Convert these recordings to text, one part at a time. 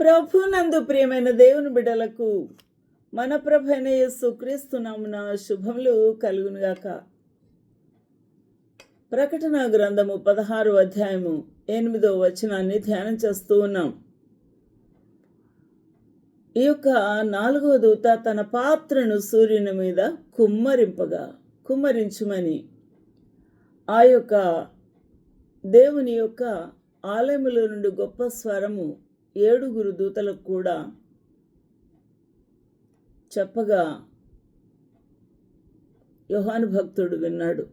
ప్రభునందు ప్రియమైన దేవుని బిడ్డలకు మన ప్రభు అయిన క్రీస్తు శుభములు కలుగునుగాక. ప్రకటన గ్రంథము పదహారు అధ్యాయము ఎనిమిదో వచనాన్ని ధ్యానం చేస్తూ ఉన్నాం. ఈ యొక్క నాలుగవ దూత తన పాత్రను సూర్యుని మీద కుమ్మరింపగా కుమ్మరించుమని ఆ యొక్క దేవుని యొక్క ఆలయములో నుండి గొప్ప స్వరము ఏడుగురు దూతలకు కూడా చెప్పగా యోహాను భక్తుడు విన్నాడు.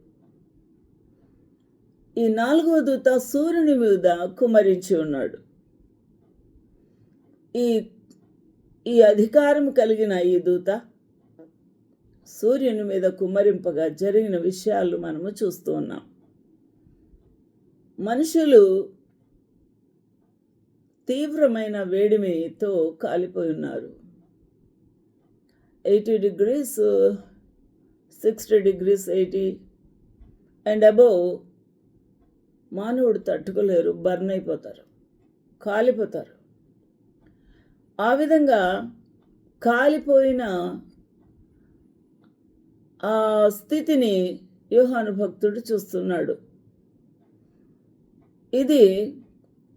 ఈ నాలుగో దూత సూర్యుని మీద కుమరించి ఉన్నాడు. ఈ ఈ అధికారం కలిగిన ఈ దూత సూర్యుని మీద కుమ్మరింపగా జరిగిన విషయాలు మనము చూస్తూ ఉన్నాం. మనుషులు తీవ్రమైన వేడిమితో కాలిపోయి ఉన్నారు. Eighty degrees uh, sixty degrees eighty and above మానవుడు తట్టుకోలేరు బర్న్ అయిపోతారు కాలిపోతారు. ఆ విధంగా కాలిపోయిన ఆ స్థితిని యోహాను భక్తుడు చూస్తున్నాడు. ఇది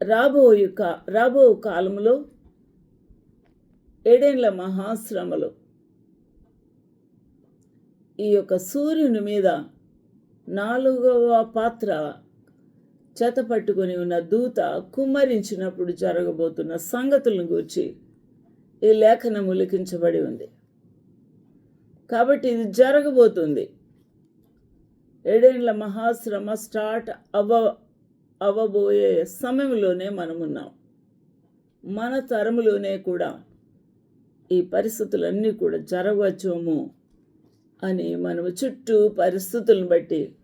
రాబోయే కా రాబో కాలంలో ఏడేండ్ల మహాశ్రమలో. ఈ యొక్క సూర్యుని మీద నాలుగవ పాత్ర చేత పట్టుకొని ఉన్న దూత కుమ్మరించినప్పుడు జరగబోతున్న సంగతులను గూర్చి ఈ లేఖనము లిఖించబడి ఉంది. కాబట్టి ఇది జరగబోతుంది. ఏడేండ్ల మహాశ్రమ స్టార్ట్ అవ్వ అవ్వబోయే సమయంలోనే మనమున్నాం. మన తరములోనే కూడా ఈ పరిస్థితులన్నీ కూడా జరగవచ్చేమో అని మనము చుట్టూ పరిస్థితులను బట్టి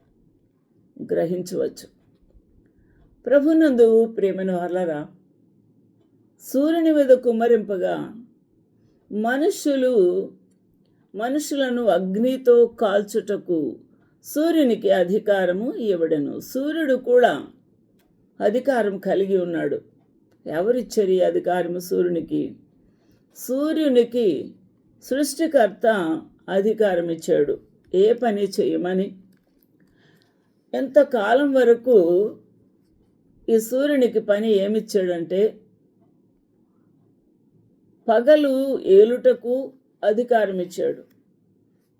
గ్రహించవచ్చు. ప్రభునందు ప్రేమను వాళ్ళరా సూర్యుని మీద కుమ్మరింపగా మనుషులు మనుషులను అగ్నితో కాల్చుటకు సూర్యునికి అధికారము ఇవ్వడను. సూర్యుడు కూడా అధికారం కలిగి ఉన్నాడు. ఎవరిచ్చారు ఈ అధికారము సూర్యునికి? సూర్యునికి సృష్టికర్త అధికారం ఇచ్చాడు. ఏ పని చేయమని? ఎంతకాలం వరకు ఈ సూర్యునికి పని ఏమిచ్చాడంటే పగలు ఏలుటకు అధికారం ఇచ్చాడు.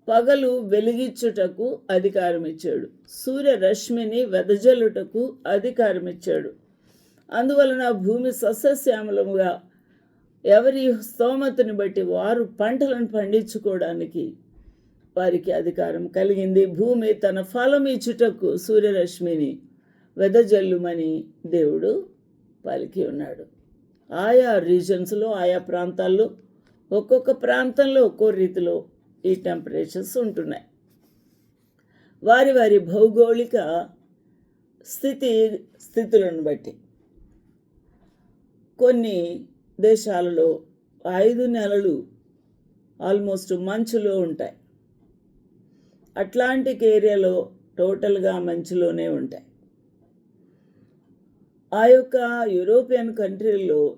పగలు వెలిగించుటకు అధికారం ఇచ్చాడు సూర్యరశ్మిని వెదజల్లుటకు అధికారం ఇచ్చాడు అందువలన భూమి సస్యశ్యామలముగా ఎవరి స్తోమతను బట్టి వారు పంటలను పండించుకోవడానికి వారికి అధికారం కలిగింది. భూమి తన ఫలం ఇచ్చుటకు సూర్యరశ్మిని వెదజల్లుమని దేవుడు పలికి ఉన్నాడు. ఆయా రీజన్స్లో ఆయా ప్రాంతాల్లో ఒక్కొక్క ప్రాంతంలో ఒక్కో రీతిలో ఈ టెంపరేచర్స్ ఉంటున్నాయి. వారి వారి భౌగోళిక స్థితి స్థితులను బట్టి. కొన్ని దేశాలలో ఐదు నెలలు ఆల్మోస్ట్ మంచులో ఉంటాయి. అట్లాంటిక్ ఏరియాలో టోటల్గా మంచులోనే ఉంటాయి. ఆ యొక్క European కంట్రీల్లో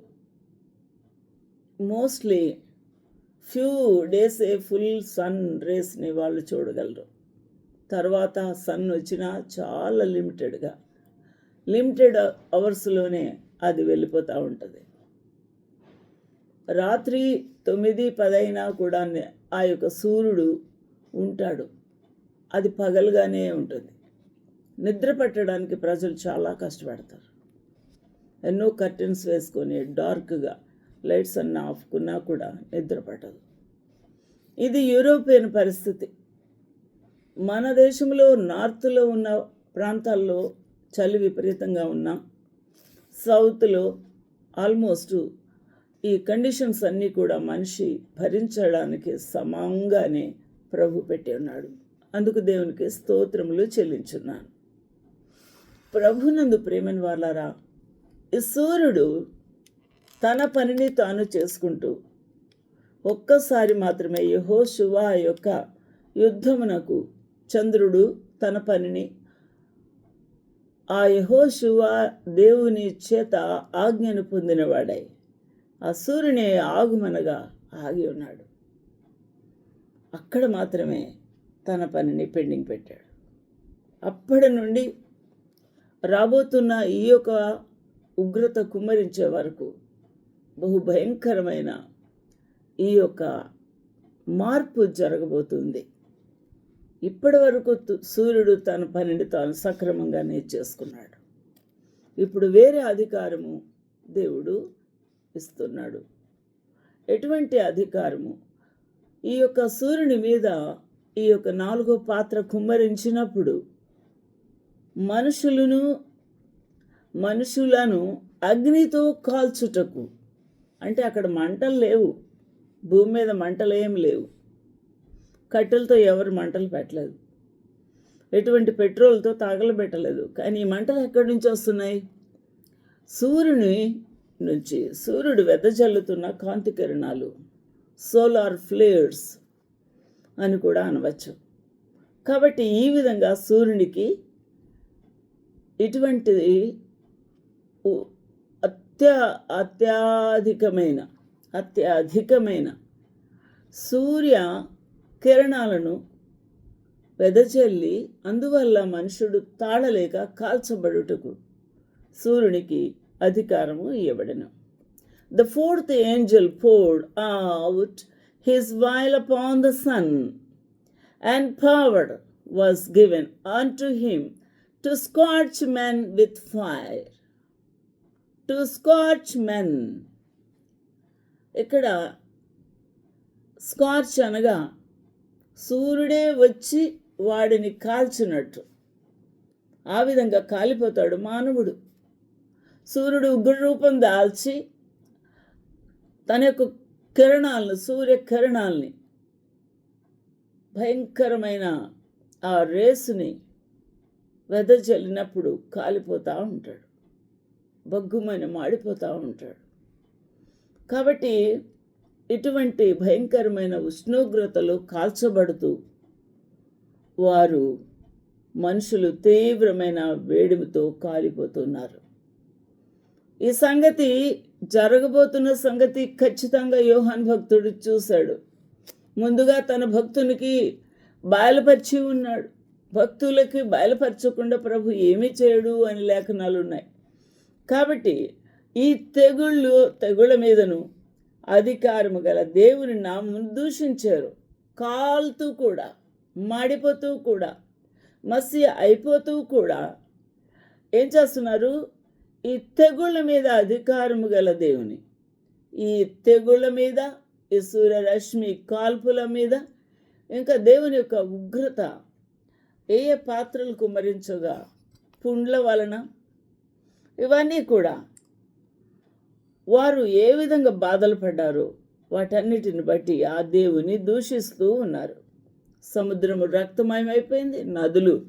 mostly few days a full sun రేస్ని వాళ్ళు చూడగలరు. తర్వాత సన్ వచ్చినా చాలా లిమిటెడ్గా లిమిటెడ్ అవర్స్లోనే అది వెళ్ళిపోతూ ఉంటుంది. రాత్రి తొమ్మిది పదైనా కూడా ఆ యొక్క సూర్యుడు ఉంటాడు. అది పగలుగానే ఉంటుంది. నిద్ర పట్టడానికి ప్రజలు చాలా కష్టపడతారు. ఎన్నో కర్టెన్స్ వేసుకొని డార్క్గా లైట్స్ అన్నీ ఆఫ్కున్నా కూడా నిద్ర పట్టదు. ఇది యూరోపియన్ పరిస్థితి. మన దేశంలో నార్త్లో ఉన్న ప్రాంతాల్లో చలి విపరీతంగా ఉన్నాం సౌత్లో ఆల్మోస్ట్ ఈ కండిషన్స్ అన్నీ కూడా మనిషి భరించడానికి సమంగానే ప్రభు పెట్టి ఉన్నాడు. అందుకు దేవునికి స్తోత్రములు చెల్లించున్నాను. ప్రభునందు ప్రేమని వాళ్ళారా ఈ సూర్యుడు తన పనిని తాను చేసుకుంటూ ఒక్కసారి మాత్రమే యహో శివ యొక్క యుద్ధమునకు చంద్రుడు తన పనిని ఆ యహోశువ దేవుని చేత ఆజ్ఞను పొందినవాడై ఆ సూర్యుని ఆగుమనగా ఆగి ఉన్నాడు. అక్కడ మాత్రమే తన పనిని పెండింగ్ పెట్టాడు. అప్పటి నుండి రాబోతున్న ఈ యొక్క ఉగ్రత కుమ్మరించే వరకు బహు భయంకరమైన ఈ యొక్క మార్పు జరగబోతుంది. ఇప్పటి వరకు తు- సూర్యుడు తన పనిని తాను సక్రమంగా నేర్చేసుకున్నాడు. ఇప్పుడు వేరే అధికారము దేవుడు ఇస్తున్నాడు. ఎటువంటి అధికారము? ఈ యొక్క సూర్యుని మీద ఈ యొక్క నాలుగో పాత్ర కుమ్మరించినప్పుడు మనుషులను మనుషులను అగ్నితో కాల్చుటకు అంటే అక్కడ మంటలు లేవు. భూమి మీద మంటలు ఏం లేవు. కట్టెలతో ఎవరు మంటలు పెట్టలేదు. ఎటువంటి పెట్రోల్తో తగలబెట్టలేదు. కానీ ఈ మంటలు ఎక్కడి నుంచి వస్తున్నాయి? సూర్యుని నుంచి. సూర్యుడు వెదజల్లుతున్న కాంతి కిరణాలు. సోలార్ ఫ్లేర్స్ అని కూడా అనవచ్చు. కాబట్టి ఈ విధంగా సూర్యునికి ఇటువంటి అత్య అత్యాధికమైన అత్యధికమైన సూర్య కిరణాలను వెదజల్లి అందువల్ల మనుషుడు తాళలేక కాల్చబడుటకు సూర్యునికి అధికారము ఇవ్వబడను the fourth angel poured out his vial upon the sun and power was given unto him to scorch men with fire to scorch men ఇక్కడ స్కాచ్ అనగా సూర్యుడే వచ్చి వాడిని కాల్చినట్టు. ఆ విధంగా కాలిపోతాడు మానవుడు. సూర్యుడు ఉగ్ర రూపం దాల్చి తన యొక్క కిరణాలను సూర్య కిరణాల్ని భయంకరమైన ఆ రేసుని వెదజల్లినప్పుడు కాలిపోతూ ఉంటాడు. బగ్గుమైన మాడిపోతూ ఉంటాడు. కాబట్టి ఇటువంటి భయంకరమైన ఉష్ణోగ్రతలు కాల్చబడుతూ వారు మనుషులు తీవ్రమైన వేడిమితో కాలిపోతున్నారు. ఈ సంగతి జరగబోతున్న సంగతి ఖచ్చితంగా యోహాన్ భక్తుడు చూశాడు. ముందుగా తన భక్తునికి బయలుపరిచి ఉన్నాడు. భక్తులకి బయలుపరచకుండా ప్రభు ఏమీ చేయడు అని లేఖనాలు ఉన్నాయి కాబట్టి ఈ తెగుళ్ళు తెగుళ్ళ మీదను అధికారము గల దేవుని నామమును దూషించారు. కాలుతూ కూడా మాడిపోతూ కూడా మసి అయిపోతూ కూడా ఏం చేస్తున్నారు? ఈ తెగుళ్ళ మీద అధికారము గల దేవుని ఈ తెగుళ్ళ మీద ఈ సూర్యరశ్మి కాల్పుల మీద ఇంకా దేవుని యొక్క ఉగ్రత ఏ ఏ పాత్రలు కుమ్మరించగా పుండ్ల వలన ఇవన్నీ కూడా వారు ఏ విధంగా బాధలు పడ్డారో వాటన్నిటిని బట్టి ఆ దేవుని దూషిస్తూ ఉన్నారు. సముద్రము రక్తమయమైపోయింది నదులు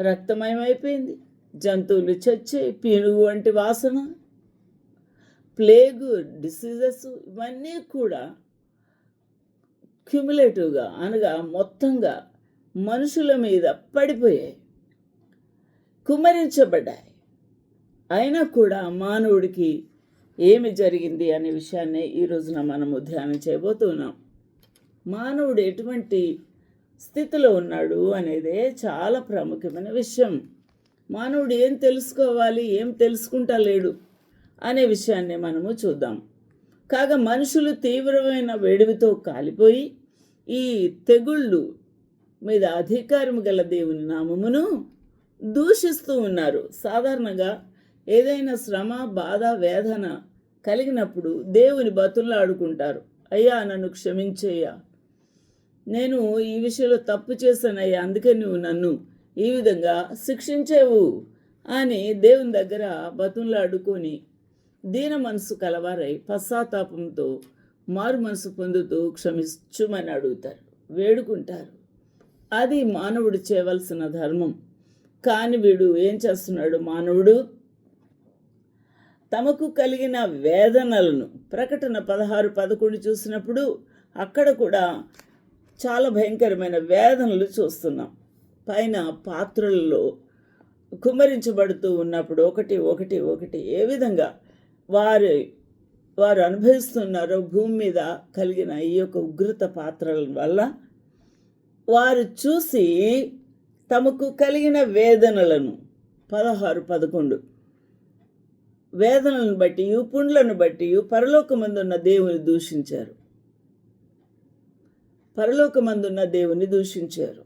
రక్తమయమైపోయింది జంతువులు చచ్చే పీనుగు వంటి వాసన ప్లేగు డిసీజెస్ ఇవన్నీ కూడా క్యుములేటివ్గా అనగా మొత్తంగా మనుషుల మీద పడిపోయాయి కుమరించబడ్డాయి అయినా కూడా మానవుడికి ఏమి జరిగింది అనే విషయాన్ని ఈ రోజున మనము ధ్యానం చేయబోతున్నాం మానవుడు ఎటువంటి స్థితిలో ఉన్నాడు అనేదే చాలా ప్రాముఖ్యమైన విషయం. మానవుడు ఏం తెలుసుకోవాలి ఏం తెలుసుకుంటా లేడు అనే విషయాన్ని మనము చూద్దాం. కాగా మనుషులు తీవ్రమైన వేడివితో కాలిపోయి ఈ తెగుళ్ళు మీద అధికారం గల దేవుని నామమును దూషిస్తూ ఉన్నారు. సాధారణంగా ఏదైనా శ్రమ బాధ వేదన కలిగినప్పుడు దేవుని బతుల్లాడుకుంటారు అయ్యా నన్ను క్షమించేయ్యా. నేను ఈ విషయంలో తప్పు చేశానయ్యా అందుకే నువ్వు నన్ను ఈ విధంగా శిక్షించేవు అని దేవుని దగ్గర బతుల్లాడుకొని దీన మనసు కలవారై పశ్చాత్తాపంతో మారు మనసు పొందుతూ క్షమించుమని అడుగుతారు వేడుకుంటారు. అది మానవుడు చేయవలసిన ధర్మం. కాని వీడు ఏం చేస్తున్నాడు? మానవుడు తమకు కలిగిన వేదనలను ప్రకటన పదహారు పదకొండు చూసినప్పుడు అక్కడ కూడా చాలా భయంకరమైన వేదనలు చూస్తున్నాం. పైన పాత్రలలో కుమ్మరించబడుతూ ఉన్నప్పుడు ఒకటి ఒకటి ఒకటి ఏ విధంగా వారి వారు అనుభవిస్తున్నారో భూమి మీద కలిగిన ఈ యొక్క ఉగ్రత పాత్రల వల్ల వారు చూసి తమకు కలిగిన వేదనలను పదహారు పదకొండు వేదనలను బట్టి పుండ్లను బట్టి పరలోకమందున్న దేవుని దూషించారు. పరలోకమందున్న దేవుని దూషించారు.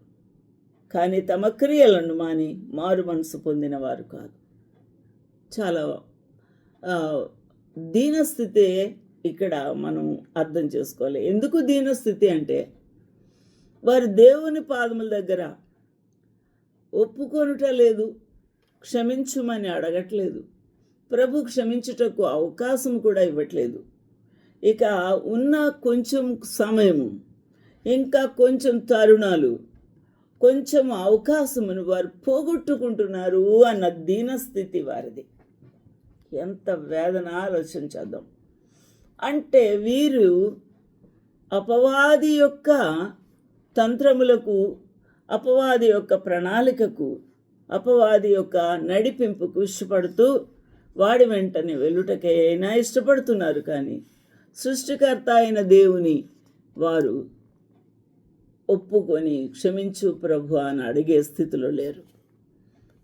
కానీ తమ క్రియలను మాని మారు మనసు పొందిన వారు కాదు. చాలా దీనస్థితే ఇక్కడ మనం అర్థం చేసుకోవాలి. ఎందుకు దీనస్థితి అంటే వారు దేవుని పాదముల దగ్గర ఒప్పుకొనుట లేదు క్షమించుమని అడగట్లేదు. ప్రభు క్షమించుటకు అవకాశం కూడా ఇవ్వట్లేదు. ఇక ఉన్న కొంచెం సమయము ఇంకా కొంచెం తరుణాలు కొంచెం అవకాశమును వారు పోగొట్టుకుంటున్నారు అన్న దీనస్థితి వారిది. ఎంత వేదన ఆలోచించేద్దాం అంటే వీరు అపవాది యొక్క తంత్రములకు అపవాది యొక్క ప్రణాళికకు అపవాది యొక్క నడిపింపుకు ఇష్టపడుతూ వాడి వెంటనే వెళ్ళుటకే అయినా ఇష్టపడుతున్నారు కానీ సృష్టికర్త అయిన దేవుని వారు ఒప్పుకొని క్షమించు ప్రభు అని అడిగే స్థితిలో లేరు.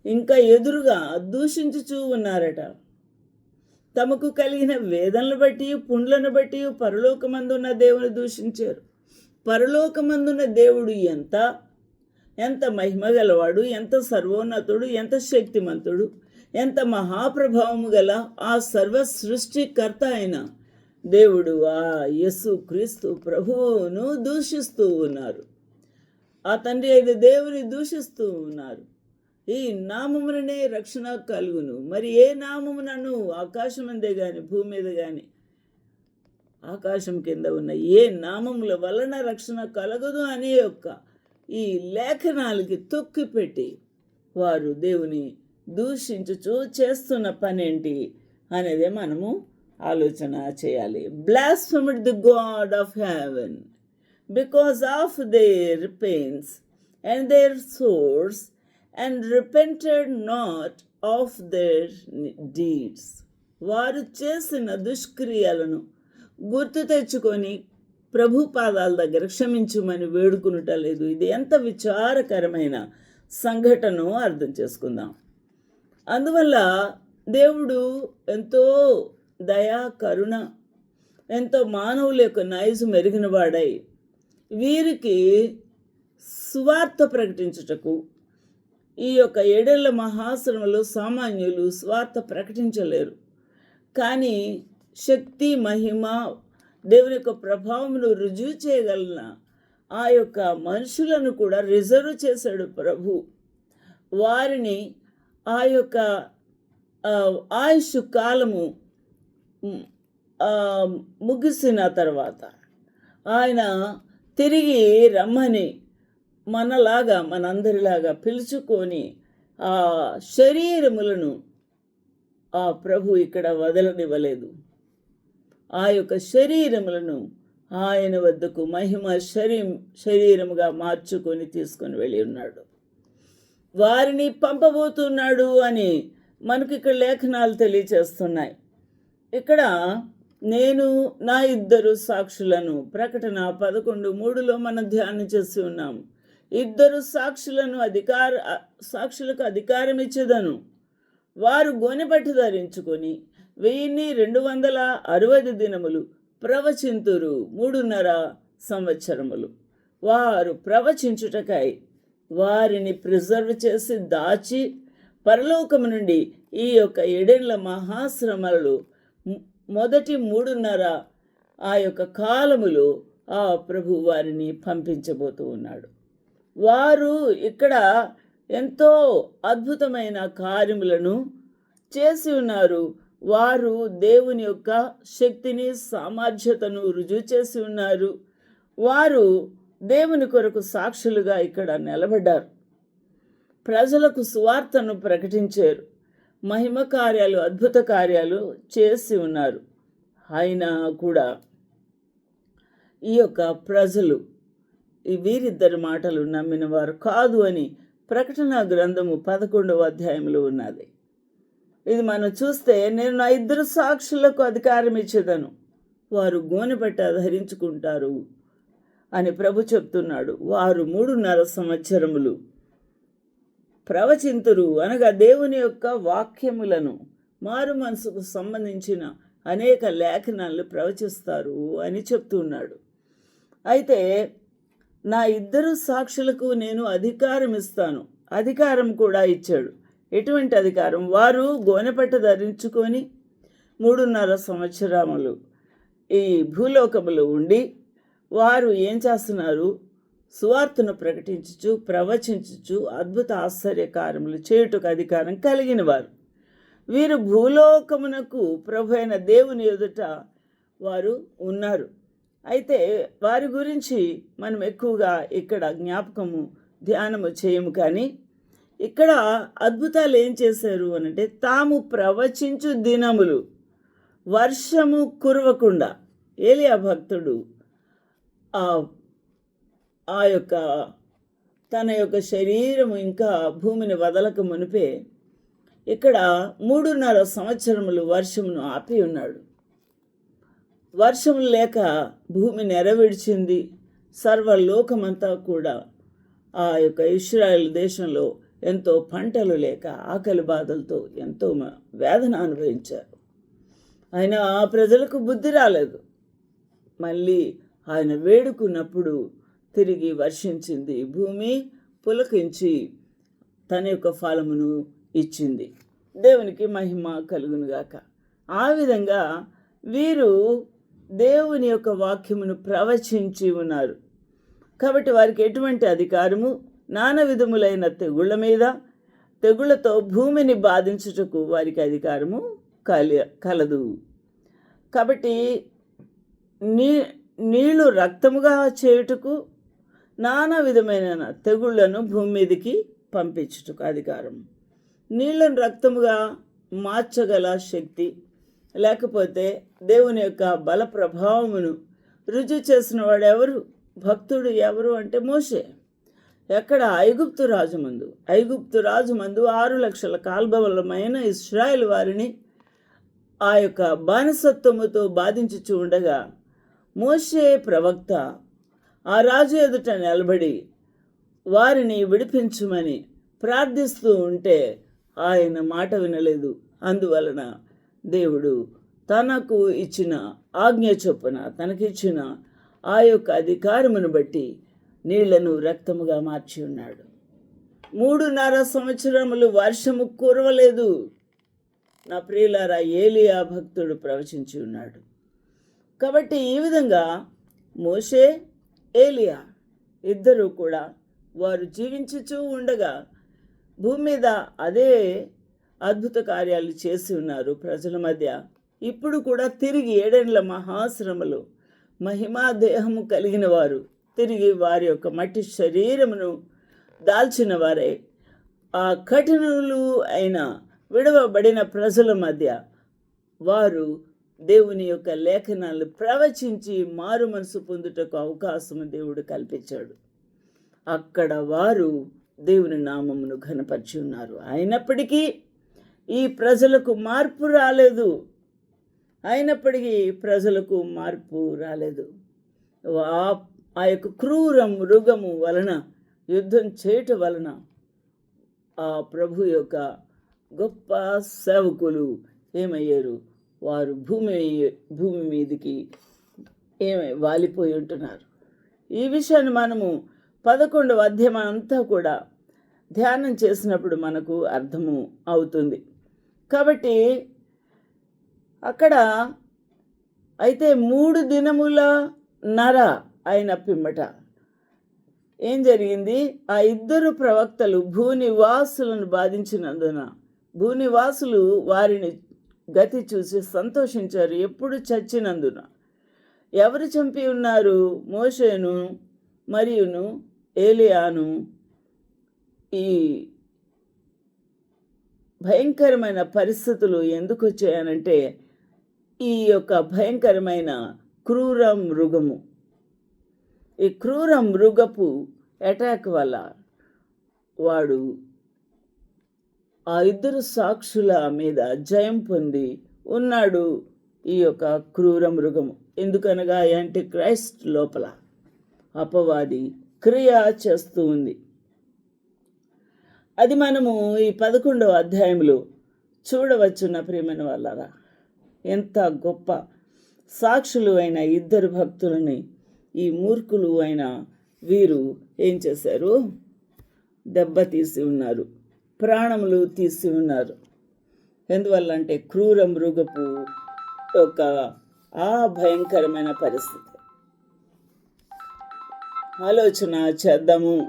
ఇంకా ఎదురుగా దూషించుచూ ఉన్నారట. తమకు కలిగిన వేదనలు బట్టి పుండ్లను బట్టి పరలోకమందున్న దేవుని దూషించారు. పరలోకమందున్న దేవుడు ఎంత? ఎంత మహిమ గలవాడు? ఎంత సర్వోన్నతుడు? ఎంత శక్తిమంతుడు? ఎంత మహాప్రభావము గల ఆ సర్వ సృష్టికర్త అయిన దేవుడు ఆ యేసు క్రీస్తు ప్రభువును దూషిస్తూ ఉన్నారు. ఆ తండ్రి అయిన దేవుని దూషిస్తూ ఉన్నారు. ఈ నామముననే రక్షణ కలుగును. మరి ఏ నామమునను ఆకాశం అందే భూమి మీద కానీ ఆకాశం కింద ఉన్న ఏ నామముల వలన రక్షణ కలగదు అనే యొక్క ఈ లేఖనాలకి తొక్కిపెట్టి వారు దేవుని దూషించుచు చేస్తున్న పనేంటి అనేది మనము ఆలోచన చేయాలి. Blasphemed the God of heaven because of their pains and their sores and repented not of their deeds వారు చేసిన దుష్క్రియలను గుర్తు తెచ్చుకొని ప్రభు పాదాల దగ్గర క్షమించుమని వేడుకునుట లేదు. ఇది ఎంత విచారకరమైన సంఘటన అర్థం చేసుకుందాం. అందువల్ల దేవుడు ఎంతో దయా కరుణ ఎంతో మానవుల యొక్క నైజు మెరిగిన వాడై వీరికి స్వార్థ ప్రకటించుటకు ఈ యొక్క ఏడేళ్ళ మహాశ్రమలో సామాన్యులు స్వార్థ ప్రకటించలేరు. కానీ శక్తి మహిమ దేవుని యొక్క ప్రభావమును రుజువు చేయగలన ఆ యొక్క మనుషులను కూడా రిజర్వ్ చేశాడు ప్రభు. వారిని ఆ యొక్క ఆయుష్ కాలము ముగిసిన తర్వాత ఆయన తిరిగి రమ్మని మనలాగా మనందరిలాగా పిలుచుకొని ఆ శరీరములను ఆ ప్రభు ఇక్కడ వదలనివ్వలేదు. ఆ యొక్క శరీరములను ఆయన వద్దకు మహిమ శరీ శరీరముగా మార్చుకొని తీసుకొని వెళ్ళి ఉన్నాడు. వారిని పంపబోతున్నాడు అని మనకి ఇక్కడ లేఖనాలు తెలియచేస్తున్నాయి. ఇక్కడ నేను నా ఇద్దరు సాక్షులను ప్రకటన పదకొండు మూడులో మనం ధ్యానం చేసి ఉన్నాము ఇద్దరు సాక్షులను అధికార సాక్షులకు అధికారం ఇచ్చేదను. వారు గోనెపట్టు ధరించుకొని వెయ్యిన్ని రెండు వందల అరవై దినములు ప్రవచింతురు మూడున్నర సంవత్సరములు. వారు ప్రవచించుటకై వారిని ప్రిజర్వ్ చేసి దాచి పరలోకము నుండి ఈ యొక్క ఎడెన్ల మహాశ్రమలు మొదటి మూడున్నర ఆ యొక్క కాలములో ఆ ప్రభు వారిని పంపించబోతూ ఉన్నాడు. వారు ఇక్కడ ఎంతో అద్భుతమైన కార్యములను చేసి ఉన్నారు. వారు దేవుని యొక్క శక్తిని సామర్థ్యతను రుజువు చేసి ఉన్నారు. వారు దేవుని కొరకు సాక్షులుగా ఇక్కడ నిలబడ్డారు. ప్రజలకు సువార్తను ప్రకటించారు. మహిమ కార్యాలు అద్భుత కార్యాలు చేసి ఉన్నారు. అయినా కూడా ఈ యొక్క ప్రజలు ఈ వీరిద్దరి మాటలు నమ్మిన వారు కాదు అని ప్రకటన గ్రంథము పదకొండవ అధ్యాయంలో ఉన్నది. ఇది మనం చూస్తే నేను నా ఇద్దరు సాక్షులకు అధికారం ఇచ్చేదను వారు గోనెపట్ట ధరించుకుంటారు. అని ప్రభు చెప్తున్నాడు. వారు మూడున్నర సంవత్సరములు ప్రవచింతురు అనగా దేవుని యొక్క వాక్యములను మారు మనసుకు సంబంధించిన అనేక లేఖనాలు ప్రవచిస్తారు అని చెప్తున్నాడు. అయితే నా ఇద్దరు సాక్షులకు నేను అధికారం ఇస్తాను. అధికారం కూడా ఇచ్చాడు. ఎటువంటి అధికారం? వారు గోనెపట్ట ధరించుకొని మూడున్నర సంవత్సరములు ఈ భూలోకములు ఉండి వారు ఏం చేస్తున్నారు? సువార్తను ప్రకటించుచు ప్రవచించుచు అద్భుత ఆశ్చర్యకారములు చేయుటకు అధికారం కలిగిన వారు. వీరు భూలోకమునకు ప్రభు అయిన దేవుని ఎదుట వారు ఉన్నారు. అయితే వారి గురించి మనం ఎక్కువగా ఇక్కడ జ్ఞాపకము ధ్యానము చేయము కానీ ఇక్కడ అద్భుతాలు ఏం చేశారు అనంటే తాము ప్రవచించు దినములు వర్షము కురవకుండా ఏలియా భక్తుడు ఆ యొక్క తన యొక్క శరీరం ఇంకా భూమిని వదలక మునిపే ఇక్కడ మూడున్నర సంవత్సరములు వర్షమును ఆపి ఉన్నాడు. వర్షం లేక భూమి నెరవేర్చింది. సర్వలోకమంతా కూడా ఆ యొక్క ఇస్రాయల్ దేశంలో ఎంతో పంటలు లేక ఆకలి బాధలతో ఎంతో మ- వేదన అనుభవించారు. అయినా ఆ ప్రజలకు బుద్ధి రాలేదు. మళ్ళీ ఆయన వేడుకున్నప్పుడు తిరిగి వర్షించింది. భూమి పులకించి తన యొక్క ఫలమును ఇచ్చింది. దేవునికి మహిమ కలుగునుగాక ఆ విధంగా వీరు దేవుని యొక్క వాక్యమును ప్రవచించి ఉన్నారు. కాబట్టి వారికి ఎటువంటి అధికారము? నానా విధములైన తెగుళ్ళ మీద తెగుళ్ళతో భూమిని బాధించుటకు వారికి అధికారము కలి కలదు. కాబట్టి నీ నీళ్ళు రక్తముగా చేయుటకు నానా విధమైన తెగుళ్ళను భూమి మీదకి పంపించుటకు అధికారం. నీళ్ళను రక్తముగా మార్చగల శక్తి లేకపోతే దేవుని యొక్క బల ప్రభావమును రుజువు చేసిన వాడు ఎవరు? భక్తుడు ఎవరు అంటే మోషే. ఎక్కడ? ఐగుప్తు రాజు మందు. ఐగుప్తు రాజు మందు ఆరు లక్షల కాల్బలమైన ఇస్రాయేల్ వారిని ఆ యొక్క బానిసత్వముతో బాధించుచు ఉండగా మోషే ప్రవక్త ఆ రాజు ఎదుట నిలబడి వారిని విడిపించమని ప్రార్థిస్తూ ఉంటే ఆయన మాట వినలేదు. అందువలన దేవుడు తనకు ఇచ్చిన ఆజ్ఞ చొప్పున తనకిచ్చిన ఆ యొక్క అధికారమును బట్టి నీళ్ళను రక్తముగా మార్చి ఉన్నాడు. మూడున్నర సంవత్సరములు వర్షము కురవలేదు. నా ప్రియులారా ఏలియా భక్తుడు ప్రవచించి ఉన్నాడు. కాబట్టి ఈ విధంగా మోషే ఏలియా ఇద్దరూ కూడా వారు జీవించుచూ ఉండగా భూమి మీద అదే అద్భుత కార్యాలు చేసి ఉన్నారు ప్రజల మధ్య. ఇప్పుడు కూడా తిరిగి ఏడేండ్ల మహాశ్రమలు మహిమా దేహము కలిగిన వారు తిరిగి వారి యొక్క మట్టి శరీరమును దాల్చిన వారే. ఆ కఠినలు అయిన విడవబడిన ప్రజల మధ్య వారు దేవుని యొక్క లేఖనాలు ప్రవచించి మారు మనసు పొందుటకు అవకాశం దేవుడు కల్పించాడు. అక్కడ వారు దేవుని నామమును ఘనపరిచి ఉన్నారు. అయినప్పటికీ ఈ ప్రజలకు మార్పు రాలేదు. అయినప్పటికీ ప్రజలకు మార్పు రాలేదు. ఆ- ఆ యొక్క క్రూర మృగము వలన యుద్ధం చేయటం వలన ఆ ప్రభు యొక్క గొప్ప సేవకులు ఏమయ్యారు? వారు భూమి భూమి మీదకి ఏమై వాలిపోయి ఉంటున్నారు. ఈ విషయాన్ని మనము పదకొండవ అధ్యాయం అంతా కూడా ధ్యానం చేసినప్పుడు మనకు అర్థము అవుతుంది. కాబట్టి అక్కడ అయితే మూడు దినముల నర అయిన పిమ్మట ఏం జరిగింది? ఆ ఇద్దరు ప్రవక్తలు భూనివాసులను బాధించినందున భూనివాసులు వారిని గతి చూసి సంతోషించారు. ఎప్పుడు చచ్చినందున? ఎవరు చంపి ఉన్నారు? మోషేను మరియును ఏలియాను? ఈ భయంకరమైన పరిస్థితులు ఎందుకు వచ్చాయనంటే ఈ యొక్క భయంకరమైన క్రూర మృగము. ఈ క్రూర మృగపు అటాక్ వల్ల వాడు ఆ ఇద్దరు సాక్షుల మీద జయం పొంది ఉన్నాడు ఈ యొక్క క్రూర మృగము. ఎందుకనగా యాంటీ క్రైస్ట్ లోపల అపవాది క్రియ చేస్తూ ఉంది. అది మనము ఈ పదకొండవ అధ్యాయంలో చూడవచ్చున్న ప్రియమైన వాళ్ళరా? ఎంత గొప్ప సాక్షులు అయిన ఇద్దరు భక్తులని ఈ మూర్ఖులు అయిన వీరు ఏం చేశారు? దెబ్బతీసి ఉన్నారు. ప్రాణములు తీసి ఉన్నారు. ఎందువల్ల అంటే క్రూర మృగపు ఒక ఆ భయంకరమైన పరిస్థితి. ఆలోచన చేద్దాము.